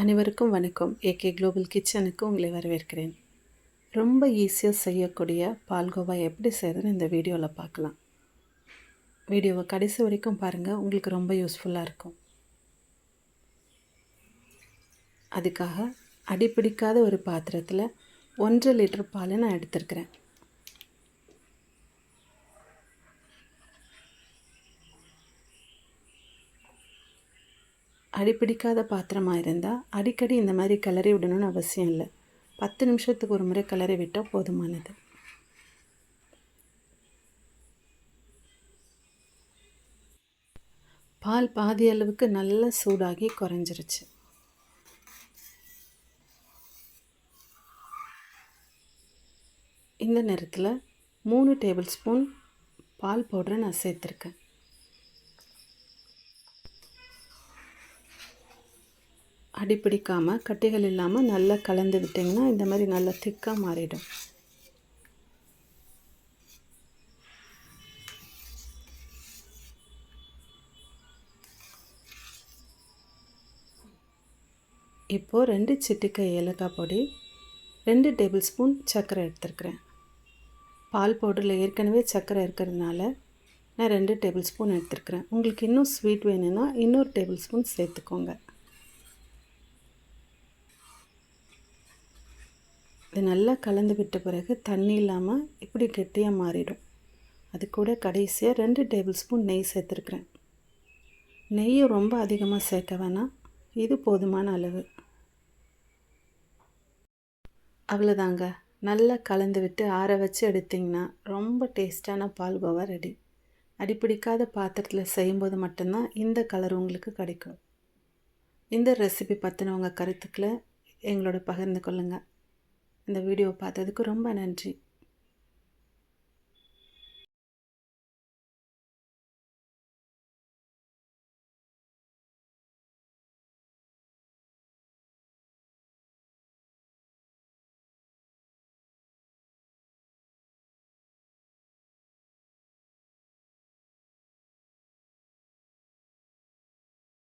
அனைவருக்கும் வணக்கம். AK global கிச்சனுக்கு உங்களை வரவேற்கிறேன். ரொம்ப ஈஸியாக செய்யக்கூடிய பால்கோவா எப்படி செய்யறதுன்னு இந்த வீடியோவில் பார்க்கலாம். வீடியோவை கடைசி வரைக்கும் பாருங்கள் உங்களுக்கு ரொம்ப யூஸ்ஃபுல்லாக இருக்கும். அதுக்காக அடிப்பிடிக்காத ஒரு பாத்திரத்தில் ஒன்றரை லிட்டர் பாலை நான் எடுத்திருக்கிறேன். அடிப்பிடிக்காத பாத்திரமாக இருந்தால் அடிக்கடி இந்த மாதிரி கிளறி விடணும்னு அவசியம் இல்லை. பத்து நிமிஷத்துக்கு ஒரு முறை கிளறி விட்டால் போதுமானது. பால் பாதி அளவுக்கு நல்லா சூடாகி குறைஞ்சிருச்சு. இந்த நேரத்தில் மூணு டேபிள் ஸ்பூன் பால் பவுடரை நான் சேர்த்துருக்கேன். அடிப்பிடிக்காமல் கட்டிகள் இல்லாமல் நல்லா கலந்து விட்டிங்கன்னா இந்த மாதிரி நல்லா திக்காக மாறிடும். இப்போது ரெண்டு சிட்டிக்கை ஏலக்காய் பொடி ரெண்டு டேபிள் ஸ்பூன் சர்க்கரை எடுத்துருக்குறேன். பால் பவுடரில் ஏற்கனவே சர்க்கரை இருக்கிறதுனால நான் ரெண்டு டேபிள் ஸ்பூன் எடுத்துருக்குறேன். உங்களுக்கு இன்னும் ஸ்வீட் வேணும்னா இன்னொரு டேபிள் ஸ்பூன் சேர்த்துக்கோங்க. இது நல்லா கலந்து விட்ட பிறகு தண்ணி இல்லாமல் இப்படி கெட்டியாக மாறிடும். அது கூட கடைசியாக ரெண்டு டேபிள் ஸ்பூன் நெய் சேர்த்துருக்குறேன். நெய்யும் ரொம்ப அதிகமாக சேர்க்க வேணாம். இது போதுமான அளவு. அவ்வளோதாங்க நல்லா கலந்து விட்டு ஆற வச்சு எடுத்திங்கன்னா ரொம்ப டேஸ்டான பால்கோவா ரெடி. அடிப்பிடிக்காத பாத்திரத்தில் செய்யும்போது மட்டும்தான் இந்த கலர் உங்களுக்கு கிடைக்கும். இந்த ரெசிபி பற்றின உங்கள் கருத்துக்களை எங்களோட பகிர்ந்து கொள்ளுங்கள் இந்த வீடியோ பார்த்ததுக்கு ரொம்ப நன்றி.